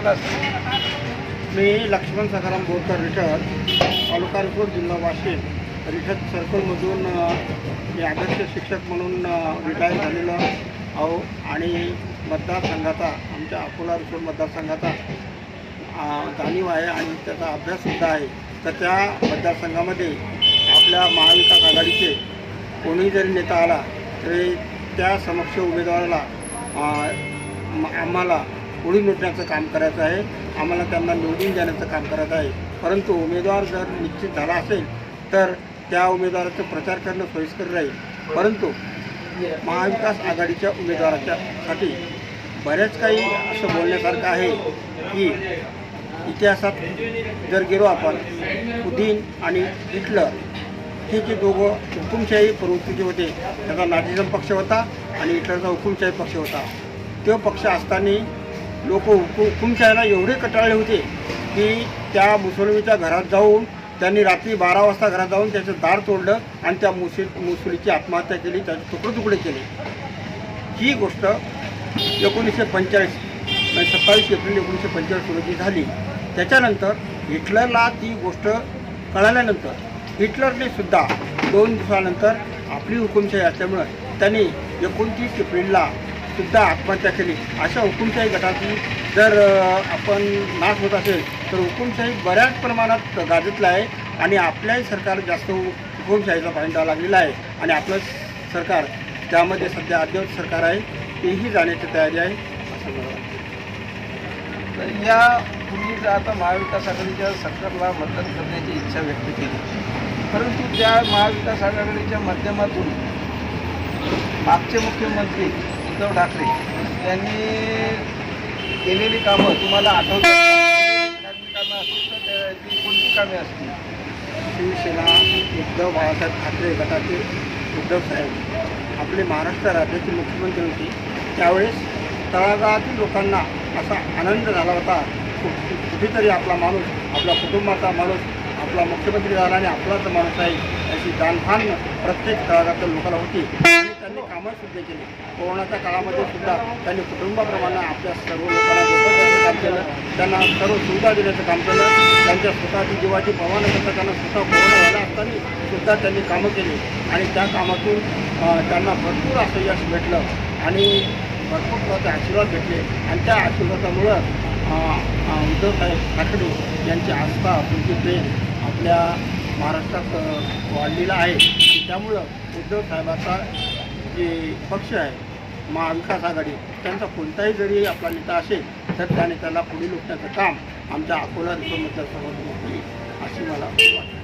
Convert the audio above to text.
मी Laxman Sakharam Borkar Rithad taluka report जिल्हा वाशिम. रिठर सर्कलमधून मी आदर्श शिक्षक म्हणून रिटायर झालेलो आहो आणि मतदारसंघाचा आमच्या अकोला रिपोर्ट मतदारसंघाचा जाणीव आहे आणि त्याचा अभ्याससुद्धा आहे. तर त्या मतदारसंघामध्ये आपल्या महाविकास आघाडीचे कोणी जरी नेता आला तरी त्या समक्ष उमेदवाराला आम्हाला उडी लुटण्याचं काम करायचं आहे. आम्हाला त्यांना निवडून देण्याचं काम करायचं आहे. परंतु उमेदवार जर निश्चित झाला असेल तर त्या उमेदवाराचा प्रचार करणं सोयीस्कर राहील. परंतु महाविकास आघाडीच्या उमेदवाराच्यासाठी बऱ्याच काही असं बोलण्यासारखं आहे की इतिहासात जर गेलो आपण उदीन आणि हिटलर हे जे दोघं हुकुमशाही प्रवृत्तीचे होते त्याचा नाझिझम पक्ष होता आणि हिटलरचा हुकुमशाही पक्ष होता. तो पक्ष असताना लोक हुकू हुकुमशाहीला एवढे कटाळले होते की त्या मुसलमीच्या घरात जाऊन त्यांनी रात्री बारा वाजता घरात जाऊन त्याचं दार तोडलं आणि त्या मुसी मुसुलीची आत्महत्या केली त्याचे तुकडे तुकडे केले. ही गोष्ट एकोणीसशे पंचेचाळीस म्हणजे सत्तावीस एप्रिल एकोणीसशे पंचेचाळीस रोजी झाली. त्याच्यानंतर हिटलरला ती गोष्ट कळाल्यानंतर हिटलरने सुद्धा दोन दिवसानंतर आपली हुकुमशाही असल्यामुळं त्यांनी एकोणतीस एप्रिलला सुद्धा आत्महत्या केली. अशा हुकुमशाही गटाची जर आपण नाश होत असेल तर हुकुमशाही बऱ्याच प्रमाणात गाजतला आहे आणि आपल्याही सरकार जास्त हुकुमशाहीचा पायंडा लागलेला आहे. आणि आपलं सरकार त्यामध्ये सध्या अद्ययावत सरकार आहे तेही जाण्याची तयारी आहे. असं मला वाटतं. तर या पूर्वी आता महाविकास आघाडीच्या सरकारला मतदान करण्याची इच्छा व्यक्त केली. परंतु त्या महाविकास आघाडीच्या माध्यमातून मागचे मुख्यमंत्री उद्धव ठाकरे यांनी केलेली कामं तुम्हाला आठवतात? कामं असतील तर त्याची कोणती कामे असतील? शिवसेना उद्धव बाळासाहेब ठाकरे गटाचे उद्धव साहेब आपले महाराष्ट्र राज्याचे मुख्यमंत्री होते. त्यावेळेस तळागाळातील लोकांना असा आनंद झाला होता. कुठेतरी आपला माणूस आपला कुटुंबाचा माणूस आपला मुख्यमंत्री झाला आणि आपलाच माणूस आहे. अशी जाणभान प्रत्येक तळागाळातील लोकांना होती. आणि त्यांनी कामं सुद्धा केली. कोरोनाच्या काळामध्ये सुद्धा त्यांनी कुटुंबाप्रमाणे आपल्या सर्व लोकांना काम केलं त्यांना सर्व सुविधा देण्याचं काम केलं. त्यांच्या स्वतःची जीवाची पर्वा न करता त्यांना स्वतः कोरोना झाला असताना सुद्धा त्यांनी कामं केली. आणि त्या कामातून त्यांना भरपूर असं यश भेटलं. आणि भरपूर त्याचे आशीर्वाद भेटले. आणि त्या आशीर्वादामुळं अं, अं, उद्धवसाहेब ठाकरे यांची आस्था तुमची प्रेम आपल्या महाराष्ट्रात वाढलेला आहे. त्यामुळं उद्धव साहेबाचा जे पक्ष आहे महाविकास आघाडी त्यांचा कोणताही जरी आपला नेता असेल तर त्या नेत्याला पुढे लुटण्याचं काम आमच्या अकोला रिपोर्ट मतदारसंघातून होईल अशी मला वाटतं.